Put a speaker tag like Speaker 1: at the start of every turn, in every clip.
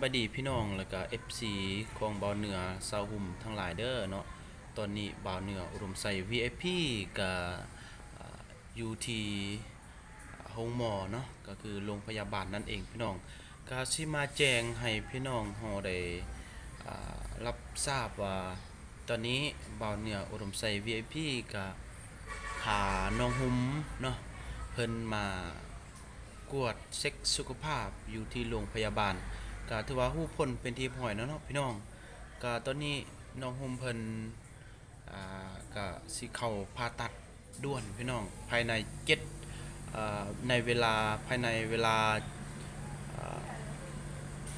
Speaker 1: บายดีพี่น้องแล้วก็ FC ของบ่าวเหนือซาหุ่มทั้งหลายเด้อเนาะตอนนี้บ่าวเหนืออุดมใส่ VIP กับยูทีโรงหมอเนาะก็คือโรงพยาบาลนั่นเองพี่น้องก็สิมาแจ้งให้พี่น้องเฮาได้รับทราบว่าตอนนี้บ่าวเหนืออุดมใส่ VIP กับหาน้องหุ่มเนาะเพิ่นมากวดเช็คสุขภาพอยู่ที่โรงพยาบาล ก็ถือว่าฮู้พ้นเป็นที่อยเนาะพี่น้องก็ตอนนี้น้องโฮมเพิ่นอ่าก็สิเข้าผ่าตัดด่วนพี่น้องภายใน7อ่าในเวลาภายในเวลาอ่า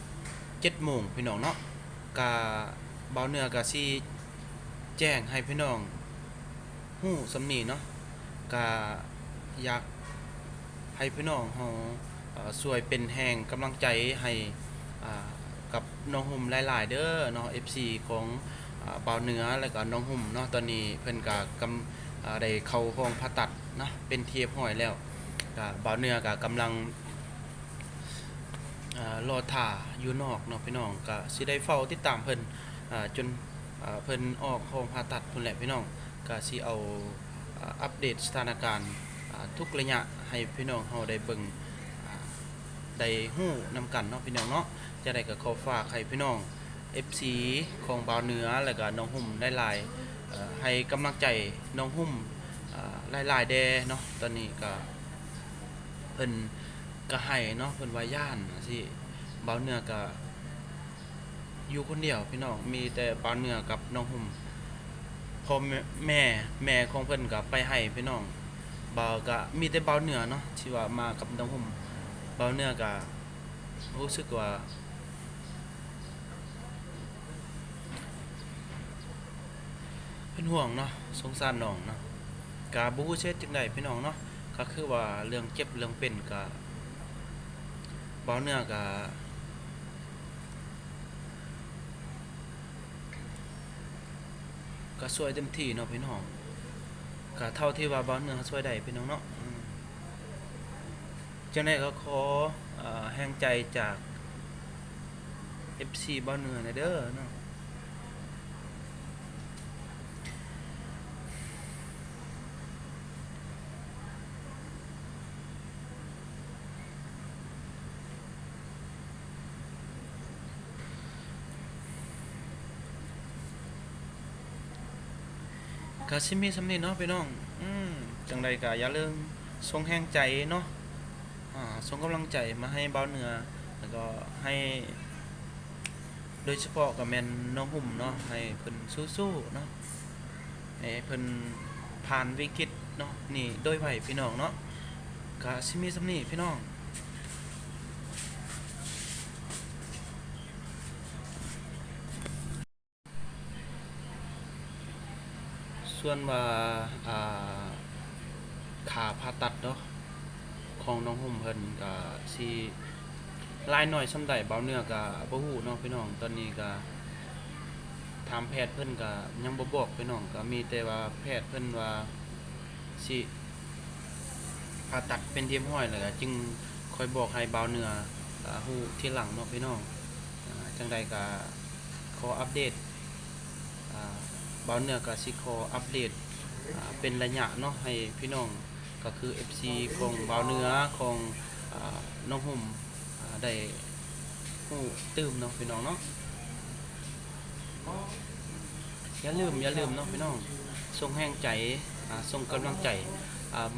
Speaker 1: 7โมงพี่น้องเนาะก็เบาเนื้อก็สิแจ้งให้พี่น้องฮู้สำนีเนาะก็อยากให้พี่น้องเฮาเอ่อช่วยเป็นแห่งกำลังใจให้ กับน้องหุ่มหลาย ๆ เด้อเนาะ FC ของอ่าบ่าเหนือแล้วก็น้องหุ่มเนาะตอนนี้เพิ่นก็กำอ่าได้เข้าห้องผ่าตัดนะเป็นเทียบห้อยแล้วก็บ่าเหนือก็กำลังรอท่าอยู่นอกเนาะพี่น้องก็สิได้เฝ้าติดตามเพิ่นอ่าจนเพิ่นออกห้องผ่าตัดพุ่นแหละพี่น้องก็สิเอาอัปเดตสถานการณ์ทุกระยะให้พี่น้องเฮาได้เบิ่ง ได้ฮู้นำกันเนาะพี่น้องเนาะจะได้ก็ขอฝากให้พี่น้อง FC ของบ่าวเหนือแล้วก็น้องหุ่มได้หลายๆให้กำลังใจน้องหุ่มอ่าหลายๆแดเนาะตอนนี้ก็เพิ่นก็ให้เนาะเพิ่นว่าย่านสิบ่าวเหนือก็อยู่คนเดียวพี่น้องมีแต่บ่าวเหนือกับน้องหุ่มพอแม่แม่ของเพิ่นก็ไปให้พี่น้องบาก็มีแต่เบาเหนือเนาะที่ว่ามากับน้องผม เบาเนือก็รู้สึกว่าเป็นห่วงเนาะสงสารน้องเนาะกาบูเช็ดจังไดพี่น้องเนาะก็คือว่าเรื่องเจ็บเรื่องเป็นก็เบาเนื้อก็ก็ช่วยเต็มที่เนาะพี่น้องก็เท่าที่ว่าบาเมือเขาช่วยได้พี่น้องเนาะ จังไดก็ขอแห่งใจจาก FC บ้านเมืองหน่อยเด้อเนาะก็สิมีสำนีเนาะพี่น้อง อืมจังใดก็อย่าลืมส่งแห่งใจเนาะ ส่งกำลังใจมาให้เบาเนือแล้วก็ให้โดยเฉพาะกับแมนน้องหุ่มเนาะให้เพิ่นสู้ๆเนาะให้เพิ่นผ่านวิกฤตเนาะนี่โดยไผพี่น้องเนาะก็สิมีสำนี้พี่น้องส่วนว่าอ่าขาผ่าตัดเนาะ ของน้องหุ่มเพิ่นก็สิลายหน่อยส่ำใดเบาเนื้อก็บ่ฮู้เนาะพี่น้องตอนนี้ก็ถามแพทย์เพิ่นก็ยังบ่บอกพี่น้องก็มีแต่ว่าแพทย์เพิ่นว่าสิผ่าตัดเป็นเทียมห้อยแล้วก็จึงค่อยบอกให้เบาเนื้อก็ฮู้ที่หลังเนาะพี่น้องจังใดก็ขออัปเดตเบาเนื้อกับซิโคอัปเดตเป็นระยะเนาะให้พี่น้อง ก็คือ FC ของเบาเนื้อของอน้องหุ่มได้ฮู้ตื่มเนาะพี่น้องเนาะอย่าลืมอย่าลืมเนาะพี่น้องส่งแห้งใจส่งกำลังใจ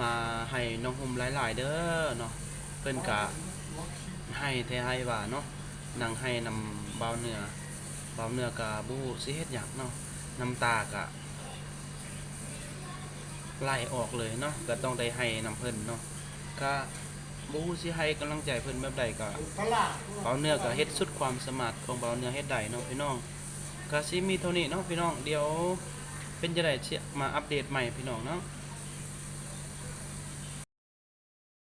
Speaker 1: มาให้น้องหุ่มหลาย ๆ เด้อเนาะเพิ่นกะให้แท้ให้ว่าเนาะนั่งให้นำเบาเนื้อเบาเนื้อกะบูสิเฮ็ดหยังเนาะน้ำตากะ ไล่ออกเลยเนาะก็ต้องได้ให้น้ำเพิ่นเนาะก็บฮูสิให้กำลังใจเพิ่นแบบใดก็เบาเนื้อก็เฮ็ดสุดความสามารถของเบาเนื้อเฮ็ดได้เนาะพี่น้องก็สิมีเท่านี้เนาะพี่น้องเดี๋ยวเป็นจะได้มาอัปเดตใหม่พี่น้องเนาะ